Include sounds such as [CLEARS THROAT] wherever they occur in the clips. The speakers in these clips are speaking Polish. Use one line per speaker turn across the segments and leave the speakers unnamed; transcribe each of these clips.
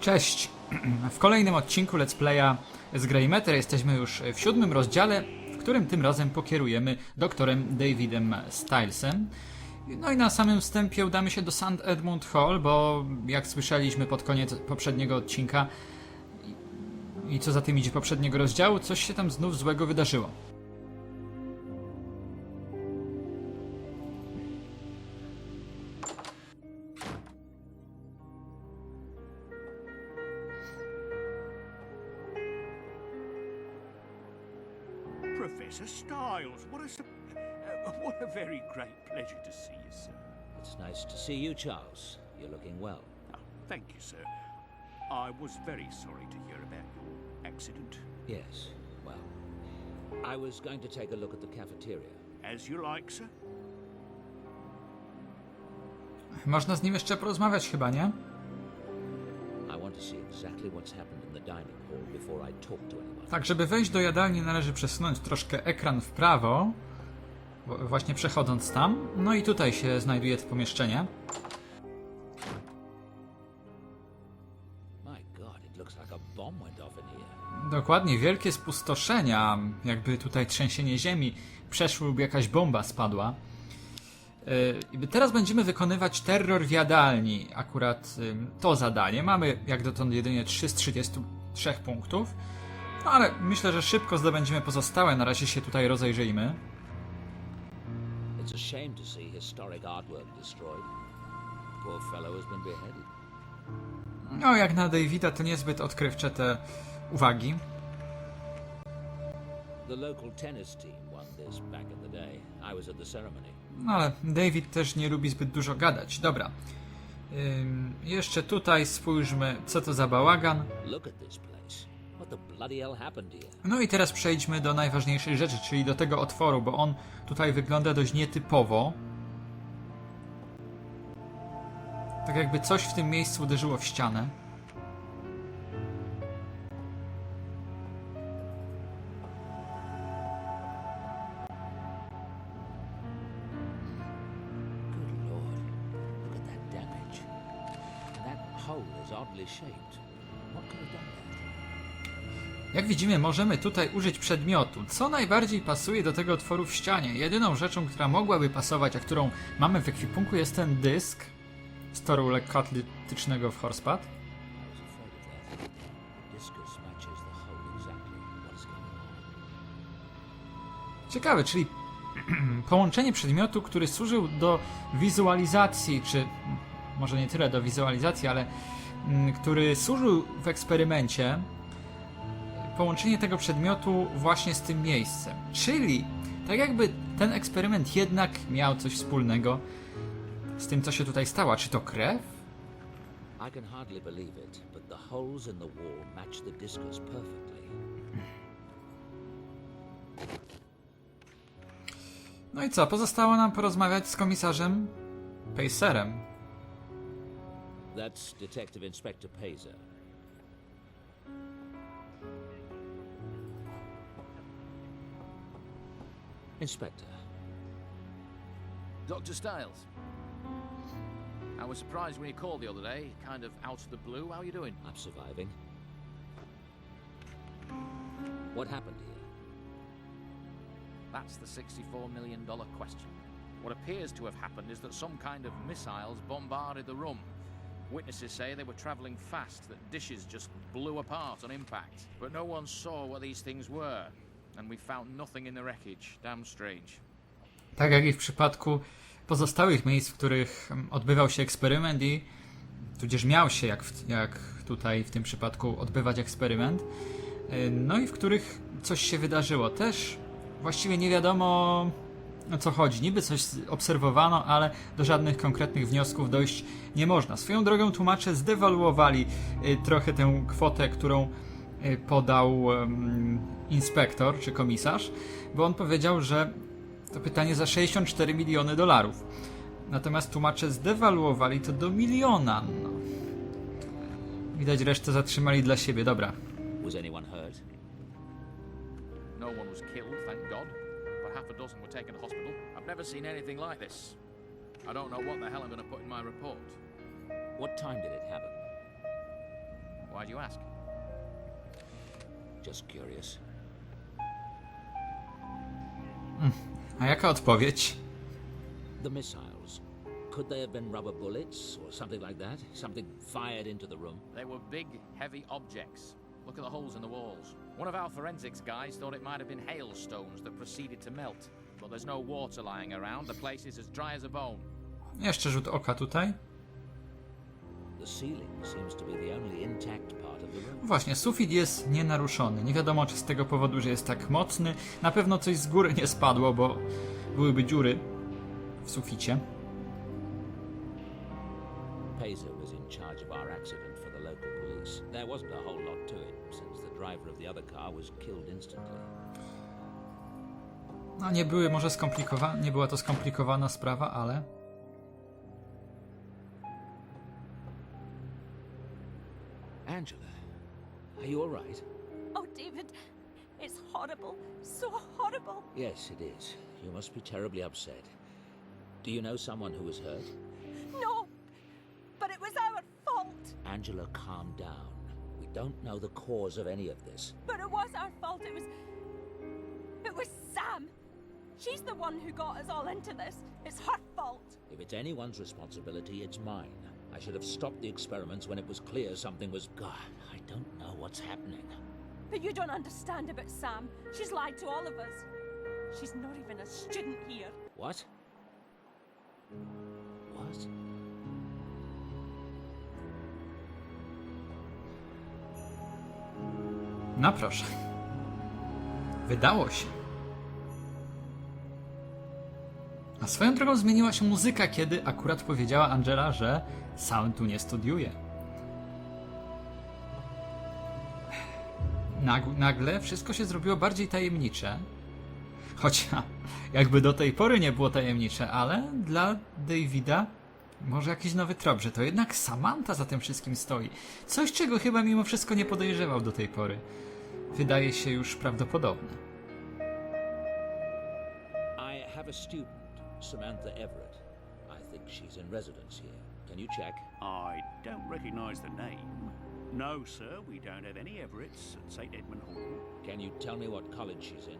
Cześć! [CLEARS THROAT] W kolejnym odcinku Let's Playa z Greymeter jesteśmy już w siódmym rozdziale, w którym tym razem pokierujemy doktorem Davidem Stylesem. No i na samym wstępie udamy się do St. Edmund Hall, bo jak słyszeliśmy pod koniec poprzedniego odcinka i- co za tym idzie poprzedniego rozdziału, coś się tam znów złego wydarzyło.
Professor Styles, what a, uh, what a very great pleasure to see you, sir.
It's nice to see you, Charles. You're looking well.
Ah, thank you, sir. I was very sorry to hear about your accident.
Yes, well. I was going to take a look at the cafeteria.
As you like, sir.
Można z nim jeszcze porozmawiać chyba, nie? Tak, żeby wejść do jadalni należy przesunąć troszkę ekran w prawo, wo- właśnie przechodząc tam. No i tutaj się znajduje to pomieszczenie. Dokładnie, wielkie spustoszenia, jakby tutaj trzęsienie ziemi przeszło lub jakaś bomba spadła. I Teraz będziemy wykonywać terror w jadalni, akurat to zadanie. Mamy jak dotąd jedynie 3 z 33 punktów, no ale myślę, że szybko zdobędziemy pozostałe, na razie się tutaj rozejrzyjmy.
It's a shame to see historic artwork destroyed. Poor fellow has been beheaded.
No, jak na Davida to niezbyt odkrywcze te uwagi.
The local tennis team won this back in the day. I was at the ceremony.
No ale David też nie lubi zbyt dużo gadać. Dobra. Ym, jeszcze tutaj spójrzmy, co to za bałagan. No i teraz przejdźmy do najważniejszej rzeczy, czyli do tego otworu, bo on tutaj wygląda dość nietypowo. Tak jakby coś w tym miejscu uderzyło w ścianę. Jak widzimy, możemy tutaj użyć przedmiotu, co najbardziej pasuje do tego otworu w ścianie. Jedyną rzeczą, która mogłaby pasować, a którą mamy w ekwipunku jest ten dysk z toru lekkoatletycznego w
on?
Ciekawe, czyli [CLEARS THROAT] połączenie przedmiotu, który służył do wizualizacji, czy może nie tyle do wizualizacji, ale mm, który służył w eksperymencie, połączenie tego przedmiotu właśnie z tym miejscem. Czyli tak jakby ten eksperyment jednak miał coś wspólnego z tym, co się tutaj stało. Czy to krew?
I can hardly believe it, but the holes in the wall match the discus perfectly.
No i co? Pozostało nam porozmawiać z komisarzem Pacerem.
That's Detective Inspector Pazer. Inspector,
Dr. Stiles. I was surprised when you called the other day, kind of out of the blue. How are you doing?
I'm surviving. What happened here?
That's the $64 million question. What appears to have happened is that some kind of missiles bombarded the room. Witnesses say they were fast, that dishes just blew apart on impact. But no one saw what these things were, and we found nothing in the wreckage. Damn strange.
Tak jak i w przypadku pozostałych miejsc, w których em, odbywał się eksperyment i tudzież miał się, jak, w, jak tutaj w tym przypadku, odbywać eksperyment, y, no i w których coś się wydarzyło. Też właściwie nie wiadomo o co chodzi. Niby coś obserwowano, ale do żadnych konkretnych wniosków dojść nie można. Swoją drogą tłumacze zdewaluowali y, trochę tę kwotę, którą y, podał inspektor czy komisarz, bo on powiedział, że to pytanie za 64 miliony dolarów. Natomiast tłumacze zdewaluowali to do miliona. No. Widać resztę zatrzymali dla siebie. Dobra.
Was anyone hurt?
No one was killed, but half a dozen were taken to hospital. I've never seen anything like this. I don't know what the hell I'm going to put in my report.
What time did it happen?
Why do you ask?
Just curious.
A jaka odpowiedź?
The missiles. Could they have been rubber bullets or something like that? Something fired into the room?
They were big, heavy objects. Look at the holes in the walls. One of our forensics guys thought it might have been hailstones that proceeded to melt. But there's no water lying around. The place is as dry as a bone.
Jeszcze rzut oka tutaj.
The ceiling seems to be the only intact part of the room.
Właśnie, sufit jest nienaruszony. Nie wiadomo, czy z tego powodu, że jest tak mocny. Na pewno coś z góry nie spadło, bo byłyby dziury w suficie.
Pazer was in charge of our accident for the local police. There wasn't a whole lot to it, since the driver of the other car was killed instantly.
No nie były może skomplikowane, nie była to skomplikowana sprawa, ale
Angela, are you all right?
Oh, David, it's horrible. So horrible.
Yes, it is. You must be terribly upset. Do you know someone who was hurt?
No, but it was our fault.
Angela, calm down. We don't know the cause of any of this.
But it was our fault. It was. It was Sam. She's the one who got us all into this. It's her fault.
If it's anyone's responsibility, it's mine. I should have stopped the experiments when it was clear something was. God, I don't know what's happening.
But you don't understand about Sam. She's lied to all of us. She's not even a student here.
What? What?
no proszę. Wydało się. A swoją drogą zmieniła się muzyka, kiedy akurat powiedziała Angela, że sam tu nie studiuje. Nag- nagle wszystko się zrobiło bardziej tajemnicze. Choć jakby do tej pory nie było tajemnicze, ale dla Davida może jakiś nowy trop, że to jednak Samantha za tym wszystkim stoi. Coś, czego chyba mimo wszystko nie podejrzewał do tej pory. Wydaje się już prawdopodobne.
I have a student, Samantha Everett. I think she's in residence here. Can you check?
I don't recognise the name. No, sir, we don't have any Everetts at St Edmund Hall.
Can you tell me what college she's in?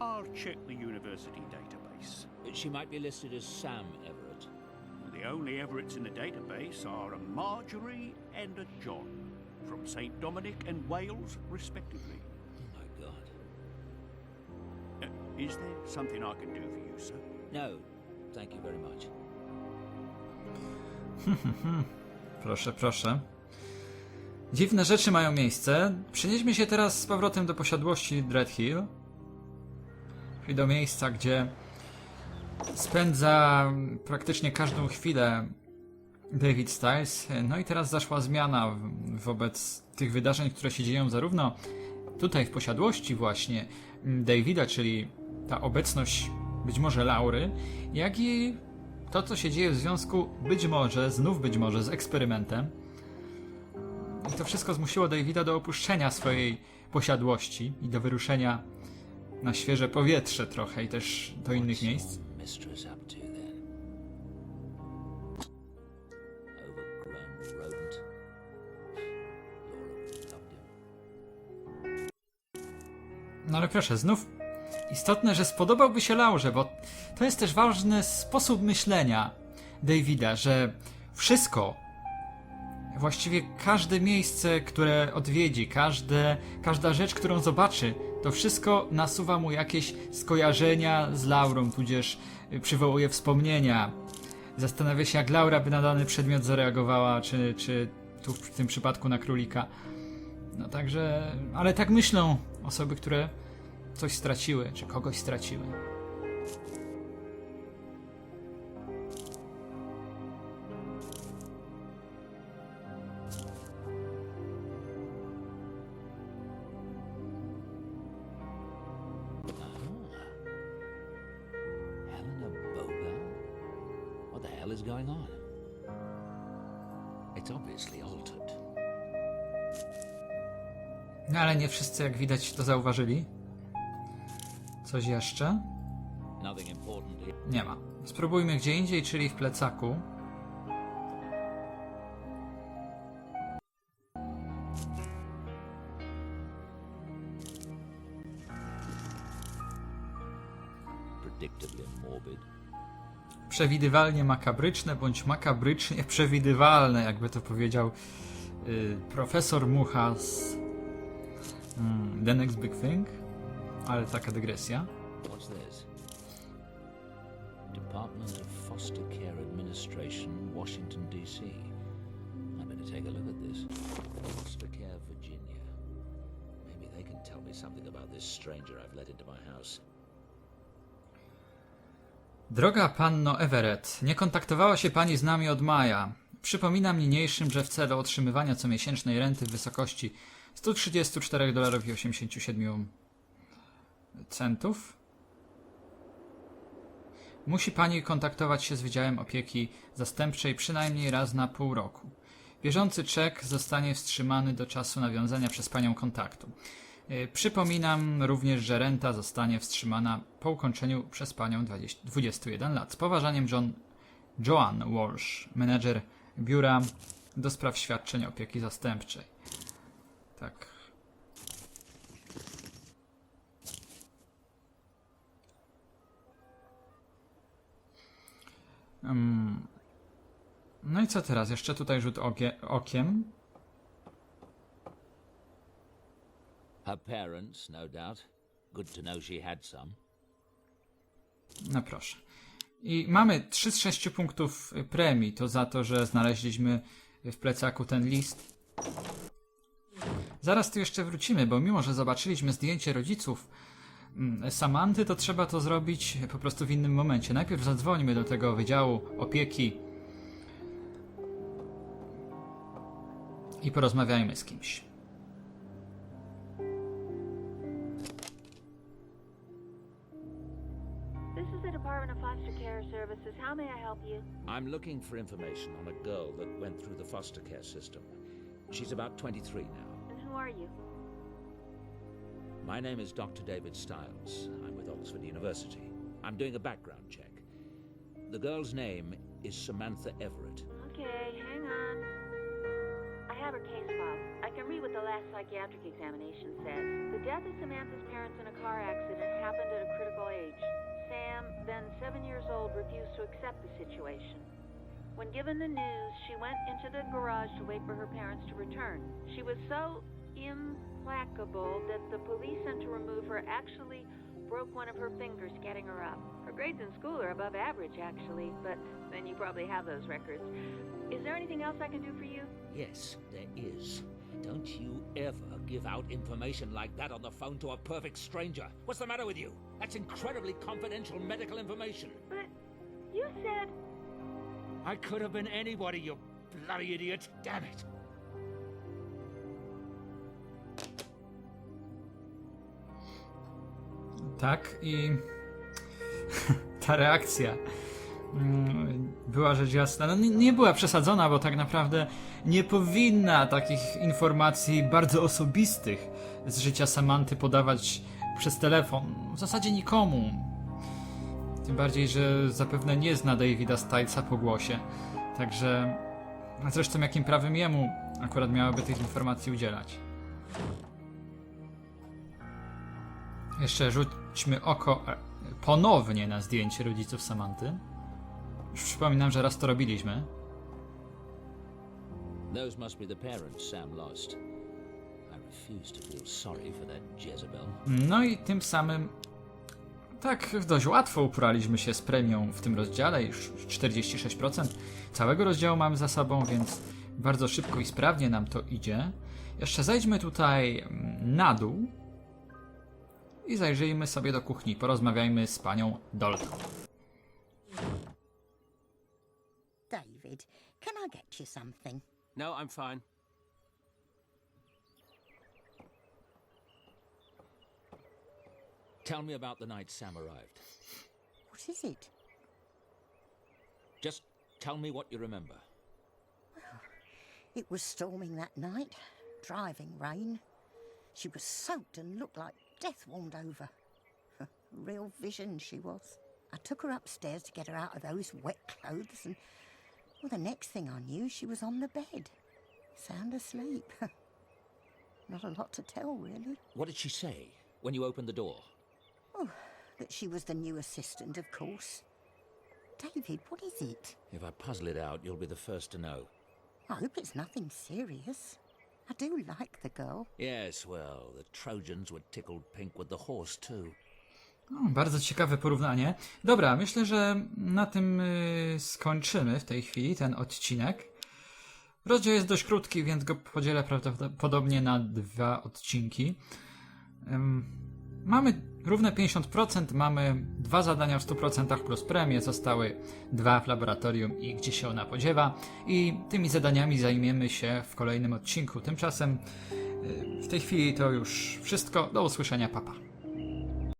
I'll check the university database.
She might be listed as Sam Everett.
The only Everetts in the database are a Marjorie and a John, from St Dominic and Wales, respectively.
Oh my god.
Uh, is there something I can do for you, sir?
No, thank you very much. [LAUGHS]
Proszę, proszę. Dziwne rzeczy mają miejsce. Przenieśmy się teraz z powrotem do posiadłości Dreadhill. Czyli do miejsca, gdzie spędza praktycznie każdą chwilę David Styles. No i teraz zaszła zmiana wobec tych wydarzeń, które się dzieją zarówno tutaj w posiadłości właśnie Davida, czyli ta obecność być może Laury, jak i to, co się dzieje w związku być może, znów być może z eksperymentem. I to wszystko zmusiło Davida do opuszczenia swojej posiadłości i do wyruszenia na świeże powietrze trochę i też do innych miejsc. No ale proszę, znów istotne, że spodobałby się Laurze, bo to jest też ważny sposób myślenia Davida, że wszystko, właściwie każde miejsce, które odwiedzi, każde, każda rzecz, którą zobaczy, to wszystko nasuwa mu jakieś skojarzenia z Laurą, tudzież przywołuje wspomnienia. Zastanawia się, jak Laura by na dany przedmiot zareagowała, czy, czy tu w tym przypadku na królika. No także, ale tak myślą osoby, które coś straciły, czy kogoś straciły. No ale nie wszyscy, jak widać, to zauważyli. Coś jeszcze? Nie ma. Spróbujmy gdzie indziej, czyli w plecaku. Przewidywalnie makabryczne bądź makabrycznie [LAUGHS] przewidywalne, jakby to powiedział y, profesor Mucha z hmm, The Next Big Thing. Ale taka dygresja.
What's this? Department of Foster Care Administration, Washington, D.C. I better take a look at this. Foster Care, Virginia. Maybe they can tell me something about this stranger I've let into my house.
Droga panno Everett, nie kontaktowała się pani z nami od maja. Przypominam niniejszym, że w celu otrzymywania comiesięcznej renty w wysokości 134 dolarów i 87 centów musi pani kontaktować się z Wydziałem Opieki Zastępczej przynajmniej raz na pół roku. Bieżący czek zostanie wstrzymany do czasu nawiązania przez panią kontaktu. Yy, Przypominam również, że renta zostanie wstrzymana po ukończeniu przez panią 20, 21 lat. Z poważaniem John, Joan Walsh, menedżer biura do spraw świadczeń opieki zastępczej. Tak. No i co teraz? Jeszcze tutaj rzut okiem.
Her parents, no doubt. Good to know she had some.
No proszę. I mamy 3 z 6 punktów y, premii. To za to, że znaleźliśmy w plecaku ten list. Zaraz tu jeszcze wrócimy, bo mimo, że zobaczyliśmy zdjęcie rodziców Samanty, to trzeba to zrobić po prostu w innym momencie. Najpierw zadzwońmy do tego Wydziału Opieki i porozmawiajmy z kimś.
How may I help you?
I'm looking for information on a girl that went through the foster care system. She's about 23 now.
And who are you?
My name is Dr. David Stiles. I'm with Oxford University. I'm doing a background check. The girl's name is Samantha Everett.
Okay, hang on. I have her case file. I can read what the last psychiatric examination says. The death of Samantha's parents in a car accident happened at a critical age. Sam, then seven years old, refused to accept the situation. When given the news, she went into the garage to wait for her parents to return. She was so implacable that the police sent to remove her actually broke one of her fingers getting her up. Her grades in school are above average, actually, but then you probably have those records. Is there anything else I can do for you?
Yes, there is. Don't you ever give out information like that on the phone to a perfect stranger. What's the matter with you? That's incredibly confidential medical information.
But you said.
I could have been anybody, you bloody idiot. Damn it.
Tak, i [LAUGHS] ta reakcja mm, była rzecz jasna. No, nie, była przesadzona, bo tak naprawdę nie powinna takich informacji bardzo osobistych z życia Samanty podawać przez telefon. W zasadzie nikomu. Tym bardziej, że zapewne nie zna Davida Stajca po głosie. Także zresztą jakim prawem jemu akurat miałaby tych informacji udzielać. Jeszcze rzućmy oko e, ponownie na zdjęcie rodziców Samanty. Już przypominam, że raz to robiliśmy.
Those must be the parents Sam lost. I refuse to feel sorry for that Jezebel.
No i tym samym tak dość łatwo uporaliśmy się z premią w tym rozdziale, już 46% całego rozdziału mamy za sobą, więc bardzo szybko i sprawnie nam to idzie. Jeszcze zejdźmy tutaj mm, na dół i zajrzyjmy sobie do kuchni, porozmawiajmy z panią Dalton.
David, can I get you something?
No, I'm fine.
Tell me about the night Sam arrived.
What is it?
Just tell me what you remember.
It was storming that night, driving rain. She was soaked and looked like death warmed over. Real vision she was. I took her upstairs to get her out of those wet clothes, and well, the next thing I knew, she was on the bed, sound asleep. [LAUGHS] Not a lot to tell, really.
What did she say when you opened the door?
Oh, that she was the new assistant, of course. David, what is it?
If I puzzle it out, you'll be the first to know.
I hope it's nothing serious. I do like the girl.
Yes, well, the Trojans were tickled pink with the horse, too.
Bardzo ciekawe porównanie. Dobra, myślę, że na tym y, skończymy w tej chwili ten odcinek. Rozdział jest dość krótki, więc go podzielę prawdopodobnie na dwa odcinki. Ym, mamy równe 50%, mamy dwa zadania w 100% plus premie, zostały dwa w laboratorium i gdzie się ona podziewa. I tymi zadaniami zajmiemy się w kolejnym odcinku. Tymczasem y, w tej chwili to już wszystko. Do usłyszenia, papa.